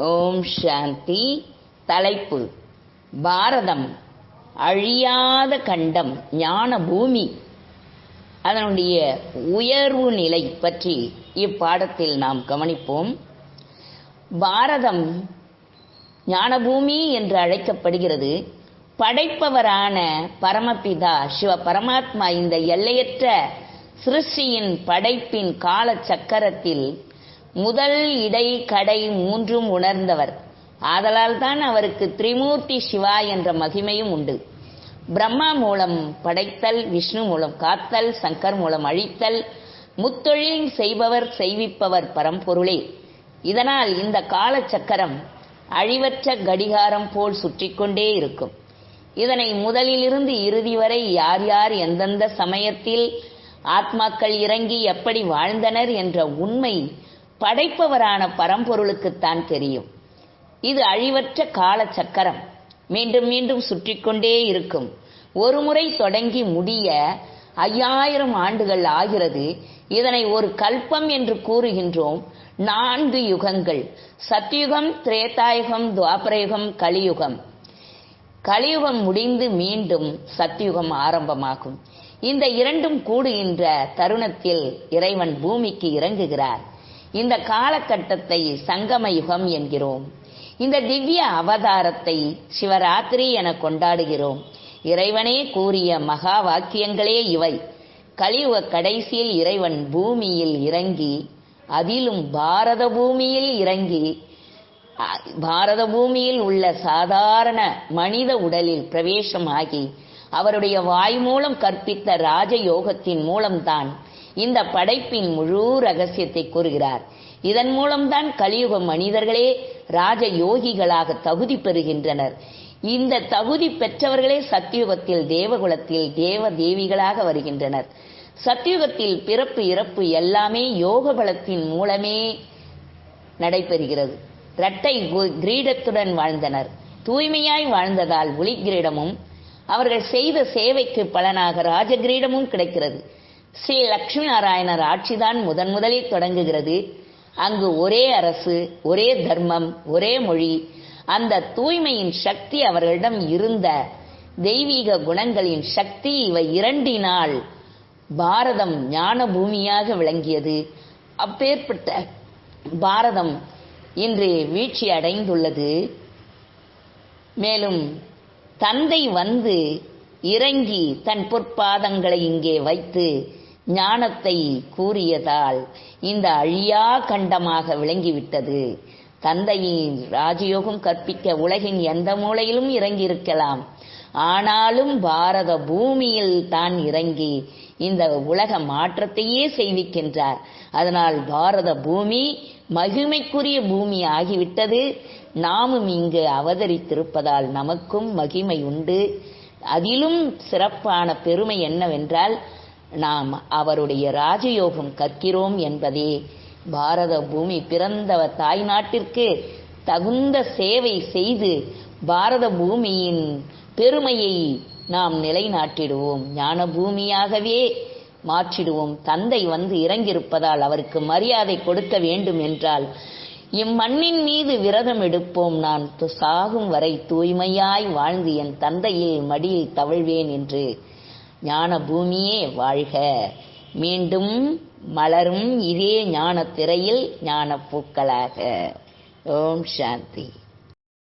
ஓம் சாந்தி. தலைப்பு. பாரதம். அழியாத கண்டம் ஞான பூமி. அதனுடைய உயர்வு நிலை பற்றி இப்பாடத்தில் நாம் கவனிப்போம். பாரதம் ஞானபூமி என்று அழைக்கப்படுகிறது. படைப்பவரான பரமபிதா சிவ பரமாத்மா இந்த எல்லையற்ற சிருஷ்டியின் படைப்பின் கால சக்கரத்தில் முதல் இடை கடை மூன்றும் உணர்ந்தவர். ஆதலால் தான் அவருக்கு திரிமூர்த்தி சிவா என்ற மகிமையும் உண்டு. பிரம்மா மூலம் படைத்தல் விஷ்ணு மூலம் காத்தல் சங்கர் மூலம் அழித்தல் முத்தொழில் செய்பவர் செய்விப்பவர் பரம்பொருளே. இதனால் இந்த கால சக்கரம் அழிவற்ற கடிகாரம் போல் சுற்றிக் கொண்டே இருக்கும். இதனை முதலிலிருந்து இறுதி வரை யார் யார் எந்தெந்த சமயத்தில் ஆத்மாக்கள் இறங்கி எப்படி வாழ்ந்தனர் என்ற உண்மை படைப்பவரான பரம்பொருளுக்குத்தான் தெரியும். இது அழிவற்ற கால சக்கரம் மீண்டும் மீண்டும் சுற்றிக்கொண்டே இருக்கும். ஒரு முறை தொடங்கி முடிய ஐயாயிரம் ஆண்டுகள் ஆகிறது. இதனை ஒரு கல்பம் என்று கூறுகின்றோம். நான்கு யுகங்கள். சத்யுகம் திரேதாயுகம் துவாபரயுகம் கலியுகம். கலியுகம் முடிந்து மீண்டும் சத்யுகம் ஆரம்பமாகும். இந்த இரண்டும் கூடுகின்ற தருணத்தில் இறைவன் பூமிக்கு இறங்குகிறார். இந்த காலகட்டத்தை சங்கம யுகம் என்கிறோம். இந்த திவ்ய அவதாரத்தை சிவராத்திரி என கொண்டாடுகிறோம். இறைவனே கூறிய மகா வாக்கியங்களே இவை. கலியுக கடைசியில் இறைவன் பூமியில் இறங்கி அதிலும் பாரத பூமியில் இறங்கி பாரத பூமியில் உள்ள சாதாரண மனித உடலில் பிரவேசமாகி அவருடைய வாய் மூலம் கற்பித்த ராஜயோகத்தின் மூலம்தான் இந்த படைப்பின் முழு ரகசியத்தை கூறுகிறார். இதன் மூலம்தான் கலியுக மனிதர்களே ராஜ யோகிகளாக தகுதி பெறுகின்றனர். இந்த தகுதி பெற்றவர்களே சத்தியுகத்தில் தேவகுலத்தில் தேவ தேவிகளாக வருகின்றனர். சத்தியுகத்தில் பிறப்பு இறப்பு எல்லாமே யோக பலத்தின் மூலமே நடைபெறுகிறது. இரட்டை கிரீடத்துடன் வாழ்ந்தனர். தூய்மையாய் வாழ்ந்ததால் ஒளி கிரீடமும் அவர்கள் செய்த சேவைக்கு பலனாக ராஜகிரீடமும் கிடைக்கிறது. ஸ்ரீ லக்ஷ்மி நாராயணர் ஆட்சிதான் முதன் முதலில் தொடங்குகிறது. அங்கு ஒரே அரசு ஒரே தர்மம் ஒரே மொழி. அந்த தூய்மையின் சக்தி அவர்களிடம் இருந்த தெய்வீக குணங்களின் சக்தி இவை இரண்டினால் பாரதம் ஞான பூமியாக விளங்கியது. அப்பேற்பட்ட பாரதம் இன்று வீழ்ச்சி அடைந்துள்ளது. மேலும் தந்தை வந்து இறங்கி தன் பொற்பாதங்களை இங்கே வைத்து ஞானத்தை கூறியதால் இந்த அழியா கண்டமாக விளங்கிவிட்டது. தந்தையின் ராஜயோகம் கற்பிக்க உலகின் எந்த மூலையிலும் இறங்கியிருக்கலாம். ஆனாலும் பாரத பூமியில் தான் இறங்கி இந்த உலக மாற்றத்தையே செய்விக்கின்றார். அதனால் பாரத பூமி மகிமைக்குரிய பூமி ஆகிவிட்டது. நாமும் இங்கு அவதரித்திருப்பதால் நமக்கும் மகிமை உண்டு. அதிலும் சிறப்பான பெருமை என்னவென்றால் நாம் அவருடைய ராஜயோகம் கற்கிறோம் என்பதே பாரத பூமி பிறந்த தாய் நாட்டிற்கு தகுந்த சேவை செய்து பாரத பூமியின் பெருமையை நாம் நிலைநாட்டிடுவோம். ஞான பூமியாகவே மாற்றிடுவோம். தந்தை வந்து இறங்கியிருப்பதால் அவருக்கு மரியாதை கொடுக்க வேண்டும் என்றால் இம்மண்ணின் மீது விரதம் எடுப்போம். நான் சாகும் வரை தூய்மையாய் வாழ்ந்து என் தந்தையில் மடியில் தவழ்வேன் என்று ஞான பூமியே வாழ்க. மீண்டும் மலரும் இதே ஞான திரையில் ஞான பூக்களாக ஓம் சாந்தி.